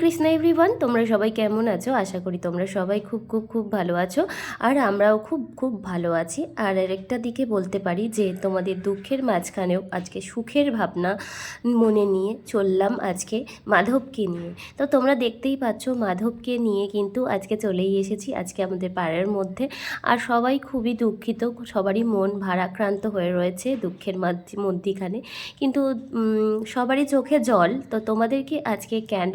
Krishna everyone তোমরা সবাই কেমন আছো? আশা করি তোমরা সবাই খুব খুব খুব ভালো আছো। আর আমরাও খুব খুব ভালো আছি। আর আরেকটা দিকে বলতে পারি যে, তোমাদের দুঃখের মাঝখানেও আজকে সুখের ভাবনা মনে নিয়ে চললাম আজকে মাধবকে নিয়ে। তো তোমরা দেখতেই পাচ্ছ, মাধবকে নিয়ে কিন্তু আজকে চলেই এসেছি, আজকে আমাদের পাড়ার মধ্যে। আর সবাই খুবই দুঃখিত, সবারই মন ভারাক্রান্ত হয়ে রয়েছে দুঃখের মধ্যিখানে। কিন্তু সবারই চোখে জল। তো তোমাদেরকে আজকে কেন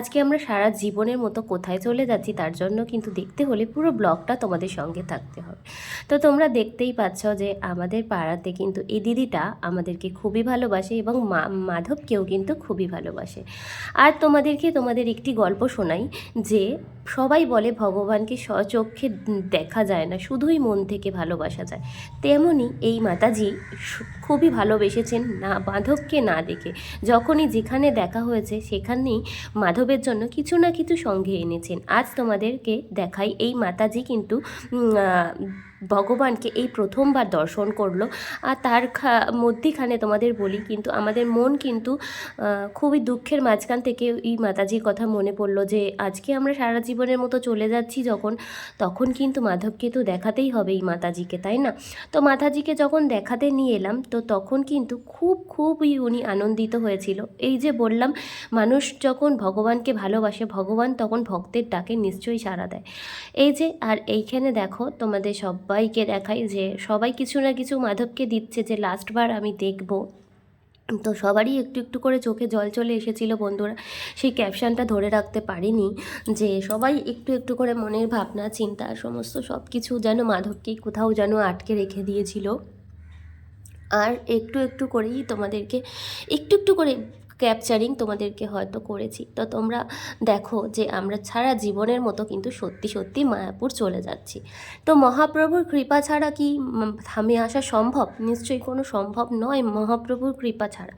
আজকে আমরা সারা জীবনের মতো কোথায় চলে যাচ্ছি তার জন্য কিন্তু দেখতে হলে পুরো ব্লগটা তোমাদের সঙ্গে থাকতে হবে। তো তোমরা দেখতেই পাচ্ছ যে আমাদের পাড়াতে কিন্তু এই দিদিটা আমাদেরকে খুবই ভালোবাসে এবং মাধবকেও কিন্তু খুবই ভালোবাসে। আর তোমাদেরকে তোমাদের একটি গল্প শোনাই যে সবাই বলে ভগবানকে স্বচক্ষে দেখা যায় না, শুধুই মন থেকে ভালোবাসা যায়। তেমনই এই মাতাজি খুবই ভালোবেসেছেন না, মাধবকে না দেখে। যখনই যেখানে দেখা হয়েছে সেখানেই মাধবের জন্য কিছু না কিছু সঙ্গে এনেছেন। আজ তোমাদেরকে দেখাই এই মাতাজি কিন্তু ভগবানকে এই প্রথমবার দর্শন করল। আর তার মধ্যিখানে তোমাদের বলি কিন্তু আমাদের মন কিন্তু খুবই দুঃখের মাঝখান থেকে এই মাতাজির কথা মনে পড়ল যে, আজকে আমরা সারা জীবনের মতো চলে যাচ্ছি যখন, তখন কিন্তু মাধবকে তো দেখাতেই হবে এই মাতাজিকে, তাই না? তো মাতাজিকে যখন দেখাতে নিয়ে এলাম, তো তখন কিন্তু খুব, খুবই উনি আনন্দিত হয়েছিল। এই যে বললাম, মানুষ যখন ভগবানকে ভালোবাসে, ভগবান তখন ভক্তের ডাকে নিশ্চয়ই সাড়া দেয়। এই যে, আর এইখানে দেখো তোমাদের সবাইকে দেখাই যে সবাই কিছু না কিছু মাধবকে দিচ্ছে যে লাস্টবার আমি দেখব। তো সবারই একটু একটু করে চোখে জল চলে এসেছিল বন্ধুরা। সেই ক্যাপশনটা ধরে রাখতে পারিনি যে সবাই একটু একটু করে মনের ভাবনা, চিন্তা, সমস্ত সব কিছু যেন মাধবকেই কোথাও যেন আটকে রেখে দিয়েছিল। আর একটু একটু করেই তোমাদেরকে একটু একটু করে ক্যাপচারিং তোমাদেরকে হয়তো করেছি। তো তোমরা দেখো যে আমরা সারা জীবনের মতো কিন্তু সত্যি সত্যি মায়াপুর চলে যাচ্ছি। তো মহাপ্রভুর কৃপা ছাড়া কি থামে আসা সম্ভব? নিশ্চয়ই কোনো সম্ভব নয় মহাপ্রভুর কৃপা ছাড়া।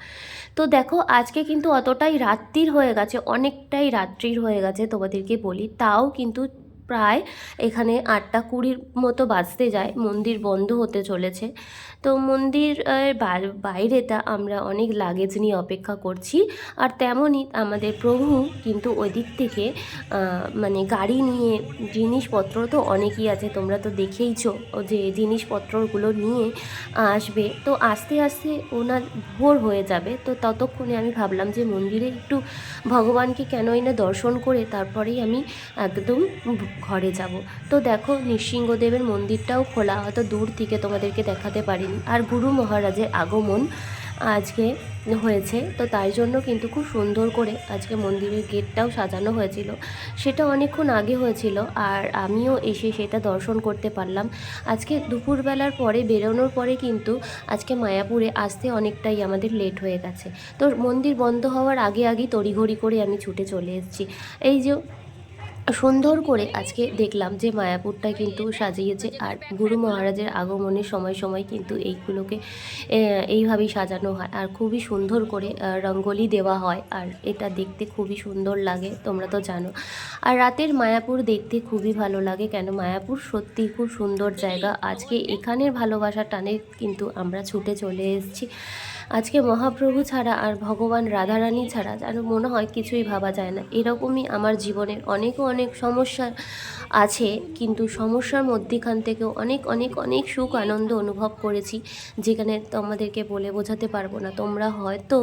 তো দেখো আজকে কিন্তু অতটাই রাত্রির হয়ে গেছে, অনেকটাই রাত্রির হয়ে গেছে তোমাদেরকে বলি। তাও কিন্তু প্রায় এখানে আটটা কুড়ির মতো বাজতে যায়। মন্দির বন্ধ হতে চলেছে। তো মন্দির বাইরেটা আমরা অনেক লাগেজ নিয়ে অপেক্ষা করছি। আর তেমনই আমাদের প্রভু কিন্তু ওই দিক থেকে মানে গাড়ি নিয়ে জিনিসপত্র তো অনেকই আছে, তোমরা তো দেখেইছো যে জিনিসপত্রগুলো নিয়ে আসবে। তো আস্তে আস্তে ওনার ভোর হয়ে যাবে। তো ততক্ষণে আমি ভাবলাম যে মন্দিরে একটু ভগবানকে কেনই না দর্শন করে তারপরেই আমি একদম ঘরে যাব। তো দেখো, নৃসিংহদেবের মন্দিরটাও খোলা, হয়তো দূর থেকে তোমাদেরকে দেখাতে পারিনি। আর গুরু মহারাজের আগমন আজকে হয়েছে, তো তাই জন্য কিন্তু খুব সুন্দর করে আজকে মন্দিরের গেটটাও সাজানো হয়েছিল। সেটা অনেকক্ষণ আগে হয়েছিল, আর আমিও এসে সেটা দর্শন করতে পারলাম। আজকে দুপুরবেলার পরে, বেরোনোর পরে কিন্তু আজকে মায়াপুরে আসতে অনেকটাই আমাদের লেট হয়ে গেছে। তো মন্দির বন্ধ হওয়ার আগে আগেই তড়িঘড়ি করে আমি ছুটে চলে এসেছি। এই যে সুন্দর করে আজকে দেখলাম যে মায়াপুরটা কিন্তু সাজিয়েছে আর গুরু মহারাজের আগমনের সময় সময় কিন্তু এইগুলোকে এইভাবেই সাজানো হয়। আর খুবই সুন্দর করে রঙ্গোলি দেওয়া হয় আর এটা দেখতে খুবই সুন্দর লাগে, তোমরা তো জানো। আর রাতের মায়াপুর দেখতে খুবই ভালো লাগে কেন? মায়াপুর সত্যি খুব সুন্দর জায়গা। আজকে এখানের ভালোবাসা টানে কিন্তু আমরা ছুটে চলে এসেছি। আজকে মহাপ্রভু ছাড়া আর ভগবান রাধারানী ছাড়া যেন মনে হয় কিছুই ভাবা যায় না। এরকমই আমার জীবনের অনেক অনেক সমস্যা আছে, কিন্তু সমস্যার মধ্যেখান থেকেও অনেক অনেক অনেক সুখ আনন্দ অনুভব করেছি, যেখানে তোমাদেরকে বলে বোঝাতে পারব না। তোমরা হয়তো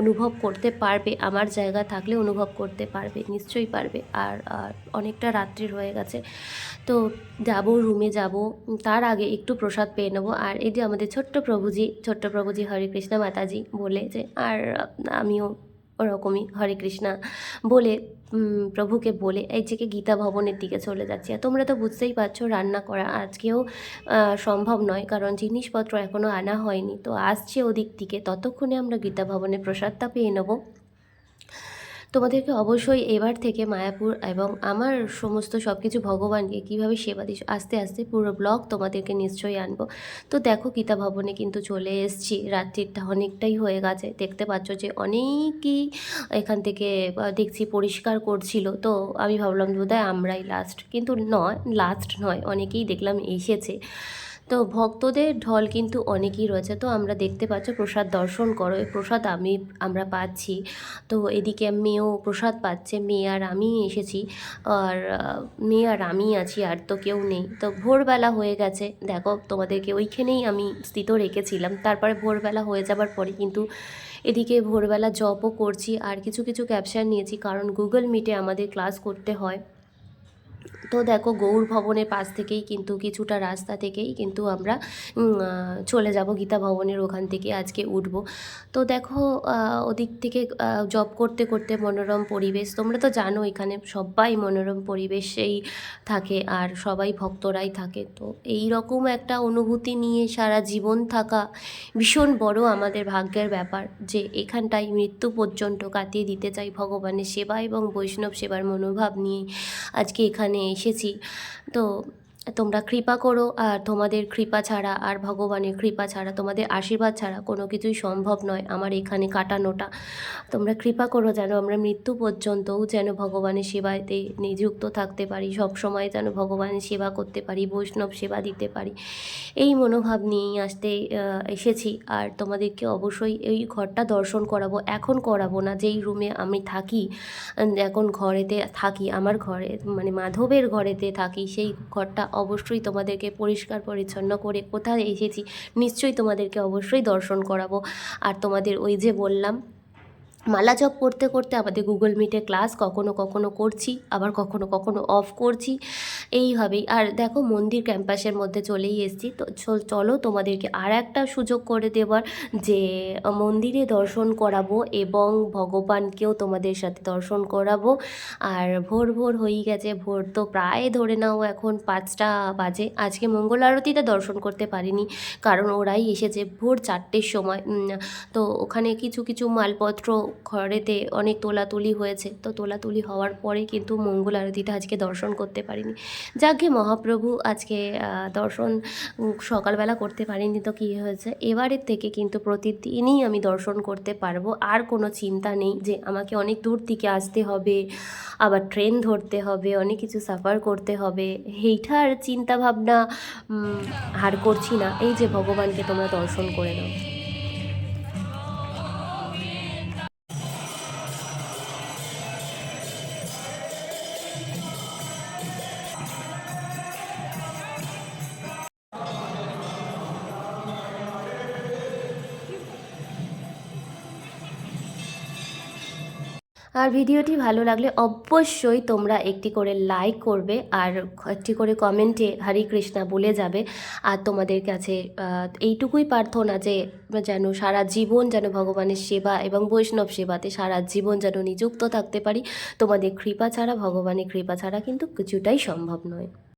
অনুভব করতে পারবে, আমার জায়গা থাকলে অনুভব করতে পারবে, নিশ্চয়ই পারবে। আর অনেকটা রাত্রি হয়ে গেছে, তো যাব, রুমে যাব, তার আগে একটু প্রসাদ পেয়ে নেব। আর এই যে আমাদের ছোট্ট প্রভুজি ছোট্ট প্রভুজি, হরে মাতাজি বলে যে, আর আমিও ওরকমই হরে কৃষ্ণা বলে প্রভুকে বলে, এই যে গীতা ভবনের দিকে চলে যাচ্ছি। আর তোমরা তো বুঝতেই পারছ রান্না করা আজকেও সম্ভব নয়, কারণ জিনিসপত্র এখনও আনা হয়নি। তো আসছে ওদিক থেকে, ততক্ষণে আমরা গীতা ভবনের প্রসাদটা পেয়ে নেব। তোমাদেরকে অবশ্যই এবার থেকে মায়াপুর এবং আমার সমস্ত সব কিছু ভগবানকে কীভাবে সেবা দিস, আস্তে আস্তে পুরো ব্লগ তোমাদেরকে নিশ্চয়ই আনব। তো দেখো গীতা ভবনে কিন্তু চলে এসেছি, রাত্রিটা অনেকটাই হয়ে গেছে। দেখতে পাচ্ছ যে অনেকেই এখান থেকে দেখছি পরিষ্কার করছিল। তো আমি ভাবলাম, বোধহয় আমরাই লাস্ট কিন্তু নয় লাস্ট নয়, অনেকেই দেখলাম এসেছে। তো ভক্তদের ঢল কিন্তু অনেকই রয়েছে। তো আমরা দেখতে পাচ্ছ প্রসাদ দর্শন করো প্রসাদ আমি, আমরা পাচ্ছি। তো এদিকে মেয়েও প্রসাদ পাচ্ছে, মেয়ে আর আমি এসেছি। আর মেয়ে আর আমি আছি, আর তো কেউ নেই। তো ভোরবেলা হয়ে গেছে। দেখো, তোমাদেরকে ওইখানেই আমি স্থিত রেখেছিলাম। তারপরে ভোরবেলা হয়ে যাবার পরে কিন্তু এদিকে ভোরবেলা জবও করছি। আর কিছু কিছু ক্যাপচার নিয়েছি। কারণ গুগল মিটে আমাদের ক্লাস করতে হয়। তো দেখো গৌর ভবনের পাশ থেকেই কিন্তু কিছুটা রাস্তা থেকেই কিন্তু আমরা চলে যাব গীতা ভবনের ওখান থেকে আজকে উঠব। তো দেখো ওদিক থেকে জব করতে করতে মনোরম পরিবেশ, তোমরা তো জানো এখানে সবাই মনোরম পরিবেশেই থাকে আর সবাই ভক্তরাই থাকে। তো এই রকম একটা অনুভূতি নিয়ে সারা জীবন থাকা ভীষণ বড় আমাদের ভাগ্যের ব্যাপার যে এখানটায় মৃত্যু পর্যন্ত কাটিয়ে দিতে চাই ভগবানের সেবা এবং বৈষ্ণব সেবার মনোভাব নিয়ে আজকে এখানে এসেছি। তো তোমরা কৃপা করো, আর তোমাদের কৃপা ছাড়া, আর ভগবানের কৃপা ছাড়া, তোমাদের আশীর্বাদ ছাড়া কোনো কিছুই সম্ভব নয় আমার এখানে কাটানোটা। তোমরা কৃপা করো যেন আমরা মৃত্যু পর্যন্তও যেন ভগবানের সেবাতে নিযুক্ত থাকতে পারি, সব সময় যেন ভগবানের সেবা করতে পারি, বৈষ্ণব সেবা দিতে পারি। এই মনোভাব নিয়েই আসতে এসেছি, আর তোমাদেরকে অবশ্যই এই ঘরটা দর্শন করাবো। এখন করাবো না, যেই রুমে আমি থাকি, এখন ঘরেতে থাকি, আমার ঘরে মানে মাধবের ঘরেতে থাকি, সেই ঘরটা অবশ্যই তোমাদেরকে পরিষ্কার পরিচ্ছন্ন করে কোথায় এসেছি, নিশ্চয়ই তোমাদেরকে অবশ্যই দর্শন করাবো। আর তোমাদের ওই যে বললাম মালা জপ করতে করতে আমাদের গুগল মিটে ক্লাস কখনো কখনো করছি, আবার কখনো কখনো অফ করছি। এইভাবেই আর দেখো, মন্দির ক্যাম্পাসের মধ্যে চলেই এসেছি। তো চল- তোমাদেরকে আর একটা সুযোগ করে দেওয়ার যে, মন্দিরে দর্শন করাবো এবং ভগবানকেও তোমাদের সাথে দর্শন করাবো। আর ভোর ভোর হয়ে গেছে। ভোর তো প্রায় ধরে নাও এখন পাঁচটা বাজে। আজকে মঙ্গল আরতিতে দর্শন করতে পারিনি, কারণ ওরাই এসেছে ভোর চারটের সময়। তো ওখানে কিছু কিছু মালপত্র ঘরেতে অনেক তোলাতুলি হয়েছে। তো তোলাতুলি হওয়ার পরে কিন্তু মঙ্গল আরতিটা আজকে দর্শন করতে পারিনি। যাকে মহাপ্রভু আজকে দর্শন সকালবেলা করতে পারিনি তো কী হয়েছে? এবারের থেকে কিন্তু প্রতিদিনই আমি দর্শন করতে পারব। আর কোনো চিন্তা নেই যে আমাকে অনেক দূর থেকে আসতে হবে, আবার ট্রেন ধরতে হবে, অনেক কিছু সাফার করতে হবে। এইটার চিন্তা ভাবনা আর করছি না। এই যে ভগবানকে তোমরা দর্শন করে নাও। আর ভিডিওটি ভালো লাগলে অবশ্যই তোমরা একটি করে লাইক করবে আর একটি করে কমেন্টে হরে কৃষ্ণা বলে যাবে। আর তোমাদের কাছে এইটুকুই প্রার্থনা যে, যেন সারা জীবন যেন ভগবানের সেবা এবং বৈষ্ণব সেবাতে সারা জীবন যেন নিযুক্ত থাকতে পারি। তোমাদের কৃপা ছাড়া, ভগবানের কৃপা ছাড়া কিন্তু কিছুটাই সম্ভব নয়।